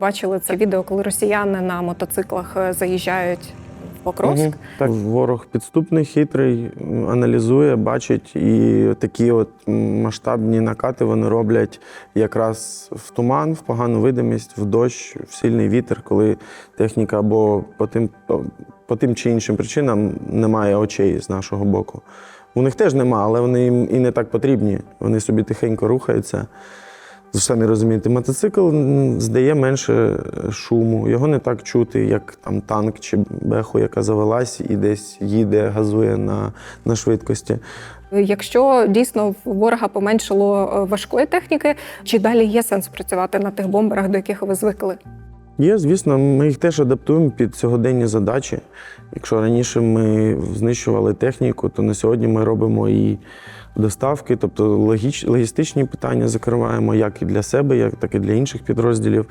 Бачили це відео, коли росіяни на мотоциклах е, заїжджають в Покровськ. Мгм. Так, ворог підступний, хитрий, аналізує, бачить, і такі от масштабні накати вони роблять якраз в туман, в погану видимість, в дощ, в сильний вітер, коли техніка або по тим, по, по тим чи іншим причинам немає очей з нашого боку. У них теж нема, але вони їм і не так потрібні. Вони собі тихенько рухаються. Ви самі розумієте, мотоцикл здає менше е, шуму, його не так чути, як там танк чи беху, яка завелась і десь їде, газує на, на швидкості. Якщо дійсно в ворога поменшало е, важкої техніки, чи далі є сенс працювати на тих бомберах, до яких ви звикли? Є, звісно, ми їх теж адаптуємо під сьогоденні задачі. Якщо раніше ми знищували техніку, то на сьогодні ми робимо і доставки, тобто логіч, логістичні питання закриваємо як і для себе, як так і для інших підрозділів.